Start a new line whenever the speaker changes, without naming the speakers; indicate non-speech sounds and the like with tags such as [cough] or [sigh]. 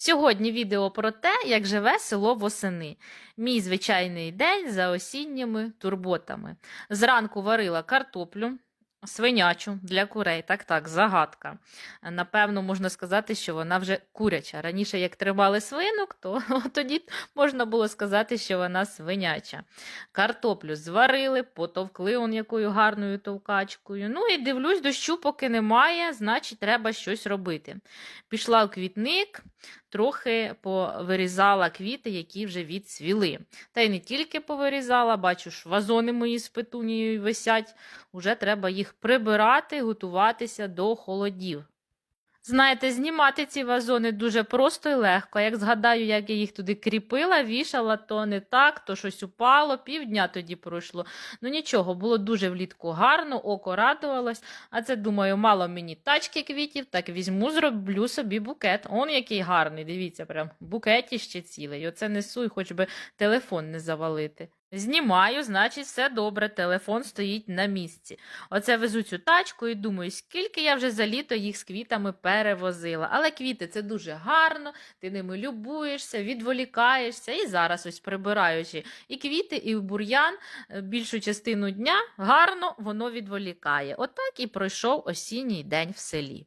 Сьогодні відео про те, як живе село восени. Мій звичайний день за осінніми турботами. Зранку варила картоплю. Свинячу для курей, так так, загадка. Напевно, можна сказати, що вона вже куряча. Раніше, як тримали свинок, то [laughs] тоді можна було сказати, що вона свиняча. Картоплю зварили, потовкли он якою гарною товкачкою. Ну і дивлюсь, дощу поки немає, значить, треба щось робити. Пішла у квітник, трохи повирізала квіти, які вже відцвіли. Та й не тільки повирізала, бачу, ж вазони мої з петунією висять. Уже треба їх прибирати, готуватися до холодів. Знаєте, знімати ці вазони дуже просто і легко. Як згадаю, як я їх туди кріпила, вішала, то не так, то щось упало, півдня тоді пройшло. Ну нічого, було дуже влітку гарно, око радувалось. А це, думаю, мало мені тачки квітів, так візьму, зроблю собі букет. Он який гарний, дивіться, прям букетіще цілий. Оце несу, і хоч би телефон не завалити. Знімаю, значить, все добре, телефон стоїть на місці. Оце везу цю тачку і думаю, скільки я вже за літо їх з квітами перевозила. Але квіти це дуже гарно, ти ними любуєшся, відволікаєшся. І зараз ось прибираючи і квіти, і бур'ян е, більшу частину дня гарно воно відволікає. Отак і пройшов осінній день в селі.